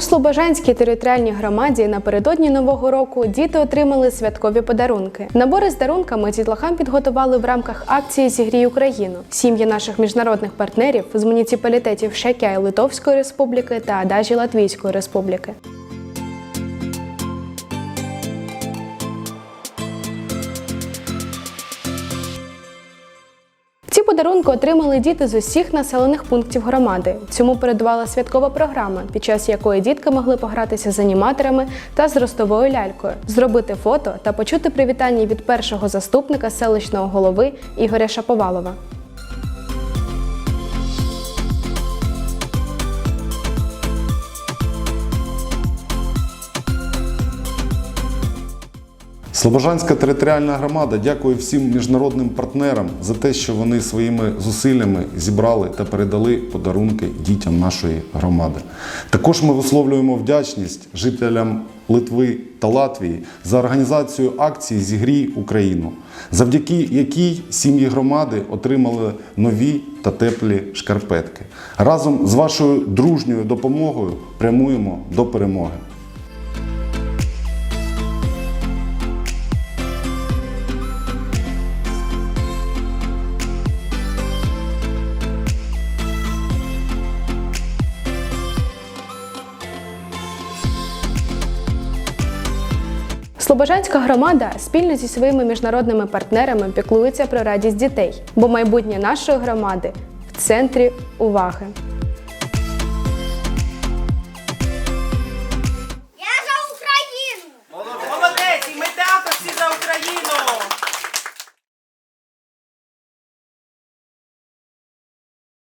У Слобожанській територіальній громаді напередодні нового року діти отримали святкові подарунки. Набори з дарунками дітлахам підготували в рамках акції Зігрій Україну. Сім'ї наших міжнародних партнерів з муніципалітетів Шекяй Литовської Республіки та Адажі Латвійської Республіки. Ці подарунки отримали діти з усіх населених пунктів громади. Цьому передувала святкова програма, під час якої дітки могли погратися з аніматорами та з ростовою лялькою, зробити фото та почути привітання від першого заступника селищного голови Ігоря Шаповалова. Слобожанська територіальна громада дякує всім міжнародним партнерам за те, що вони своїми зусиллями зібрали та передали подарунки дітям нашої громади. Також ми висловлюємо вдячність жителям Литви та Латвії за організацію акції Зігрій Україну, завдяки якій сім'ї громади отримали нові та теплі шкарпетки. Разом з вашою дружньою допомогою прямуємо до перемоги. Слобожанська громада спільно зі своїми міжнародними партнерами піклується про радість дітей, бо майбутнє нашої громади в центрі уваги.